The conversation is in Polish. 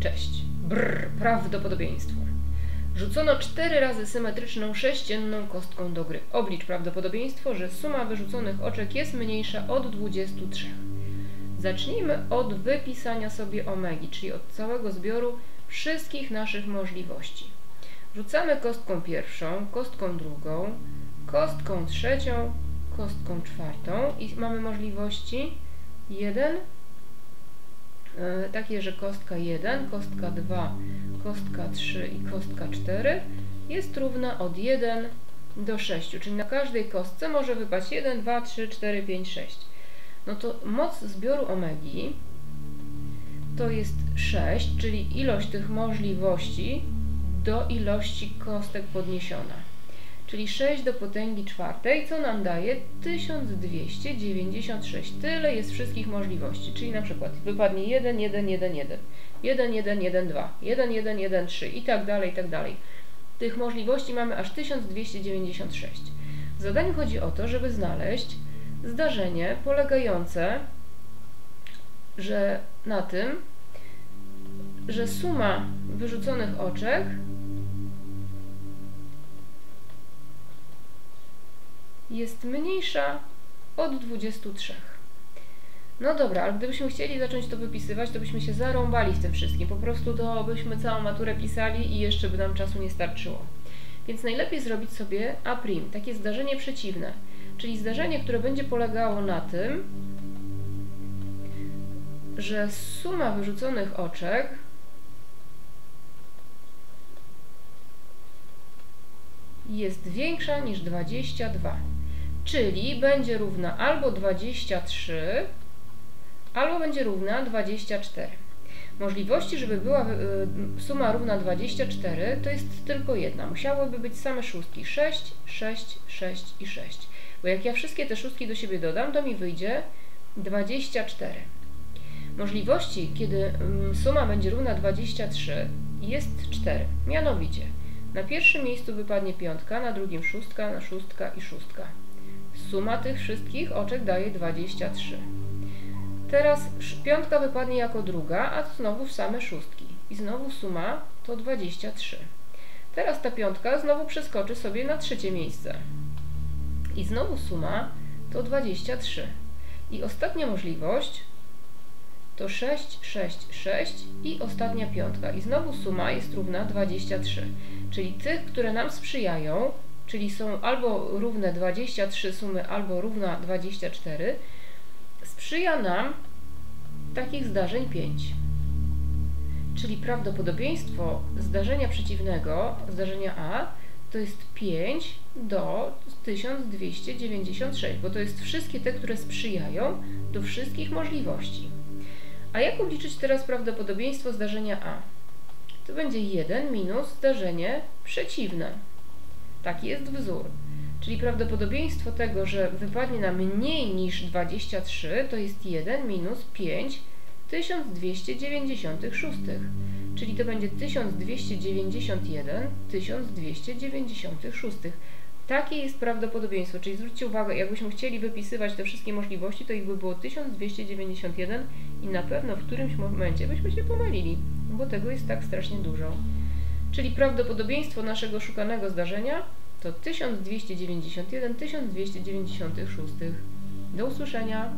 Cześć. Brr, prawdopodobieństwo. Rzucono cztery razy symetryczną sześcienną kostką do gry. Oblicz prawdopodobieństwo, że suma wyrzuconych oczek jest mniejsza od 23. Zacznijmy od wypisania sobie omegi, czyli od całego zbioru wszystkich naszych możliwości. Rzucamy kostką pierwszą, kostką drugą, kostką trzecią, kostką czwartą i mamy możliwości 1, e, takie, że kostka 1, kostka 2, kostka 3 i kostka 4 jest równa od 1 do 6, czyli na każdej kostce może wypaść 1, 2, 3, 4, 5, 6. No to moc zbioru omegi to jest 6, czyli ilość tych możliwości do ilości kostek podniesiona. Czyli 6 do potęgi czwartej, co nam daje 1296. Tyle jest wszystkich możliwości. Czyli na przykład wypadnie 1, 1, 1, 1, 1, 1, 1, 2, 1, 1, 1, 3 i tak dalej, i tak dalej. Tych możliwości mamy aż 1296. W zadaniu chodzi o to, żeby znaleźć zdarzenie polegające że na tym, że suma wyrzuconych oczek jest mniejsza od 23. No dobra, ale gdybyśmy chcieli zacząć to wypisywać, to byśmy się zarąbali w tym wszystkim. Po prostu to byśmy całą maturę pisali i jeszcze by nam czasu nie starczyło. Więc najlepiej zrobić sobie A', takie zdarzenie przeciwne, czyli zdarzenie, które będzie polegało na tym, że suma wyrzuconych oczek jest większa niż 22, czyli będzie równa albo 23, albo będzie równa 24. Możliwości, żeby była y, suma równa 24, to jest tylko jedna. Musiałyby być same szóstki 6, 6, 6 i 6. Bo jak ja wszystkie te szóstki do siebie dodam, to mi wyjdzie 24. Możliwości, kiedy mm, suma będzie równa 23, jest 4. Mianowicie, na pierwszym miejscu wypadnie piątka, na drugim szóstka, na szóstka i szóstka. Suma tych wszystkich oczek daje 23. Teraz piątka wypadnie jako druga, a znowu w same szóstki. I znowu suma to 23. Teraz ta piątka znowu przeskoczy sobie na trzecie miejsce. I znowu suma to 23. I ostatnia możliwość to 6, 6, 6 i ostatnia piątka. I znowu suma jest równa 23. Czyli tych, które nam sprzyjają, czyli są albo równe 23 sumy, albo równa 24, sprzyja nam takich zdarzeń 5. Czyli prawdopodobieństwo zdarzenia przeciwnego, zdarzenia A, to jest 5 do 1296, bo to jest wszystkie te, które sprzyjają do wszystkich możliwości. A jak obliczyć teraz prawdopodobieństwo zdarzenia A? To będzie 1 minus zdarzenie przeciwne. Taki jest wzór. Czyli prawdopodobieństwo tego, że wypadnie nam mniej niż 23, to jest 1 minus 5 1296. Czyli to będzie 1291 1296. Takie jest prawdopodobieństwo, czyli zwróćcie uwagę, jakbyśmy chcieli wypisywać te wszystkie możliwości, to ich by było 1291 i na pewno w którymś momencie byśmy się pomylili, bo tego jest tak strasznie dużo. Czyli prawdopodobieństwo naszego szukanego zdarzenia to 1291 1296. Do usłyszenia.